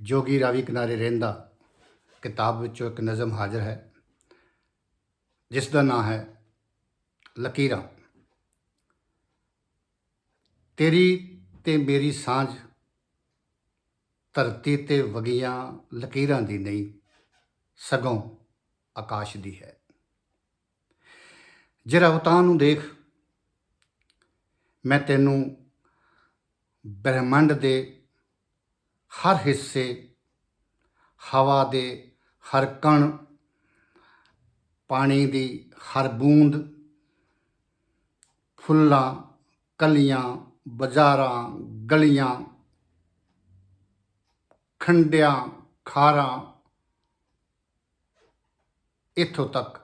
ਜੋਗੀ ਰਾਵੀ ਕਿਨਾਰੇ ਰਹਿੰਦਾ, ਕਿਤਾਬ ਵਿੱਚੋਂ ਇੱਕ ਨਜ਼ਮ ਹਾਜ਼ਰ ਹੈ, ਜਿਸ ਦਾ ਨਾਂ ਹੈ ਲਕੀਰਾਂ। ਤੇਰੀ ਤੇ ਮੇਰੀ ਸਾਂਝ ਧਰਤੀ ਤੇ ਵਗੀਆਂ ਲਕੀਰਾਂ ਦੀ ਨਹੀਂ, ਸਗੋਂ ਆਕਾਸ਼ ਦੀ ਹੈ। ਜਰਾ ਉਤਾਂ ਨੂੰ ਦੇਖ, ਮੈਂ ਤੈਨੂੰ ਬ੍ਰਹਿਮੰਡ ਦੇ ਹਰ ਹਿੱਸੇ, ਹਵਾ ਦੇ ਹਰ ਕਣ, ਪਾਣੀ ਦੀ ਹਰ ਬੂੰਦ, ਫੁੱਲਾਂ, ਕਲੀਆਂ, ਬਾਜ਼ਾਰਾਂ, ਗਲੀਆਂ, ਖੰਡਿਆਂ, ਖਾਰਾਂ, ਇੱਥੋਂ ਤੱਕ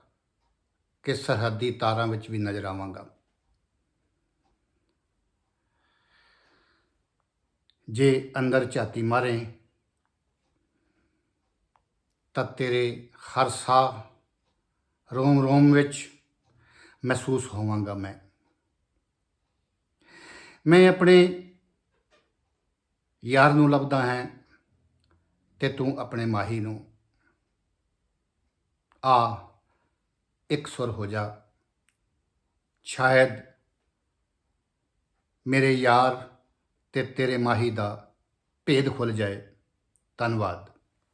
ਕਿ ਸਰਹੱਦੀ ਤਾਰਾਂ ਵਿੱਚ ਵੀ ਨਜ਼ਰ ਆਵਾਂਗਾ। ਜੇ ਅੰਦਰ ਝਾਤੀ ਮਾਰੇ, ਤਾਂ ਤੇਰੇ ਹਰ ਸਾਹ ਰੋਮ ਰੋਮ ਵਿੱਚ ਮਹਿਸੂਸ ਹੋਵਾਂਗਾ ਮੈਂ। ਮੈਂ ਆਪਣੇ ਯਾਰ ਨੂੰ ਲੱਭਦਾ ਹੈ ਤੇ ਤੂੰ ਆਪਣੇ ਮਾਹੀ ਨੂੰ। ਆ, ਇੱਕ ਸੁਰ ਹੋ ਜਾ। ਸ਼ਾਇਦ ਮੇਰੇ ਯਾਰ ਤੇ ਤੇਰੇ ਮਾਹੀ ਦਾ ਭੇਦ ਖੁੱਲ ਜਾਏ। ਧੰਨਵਾਦ।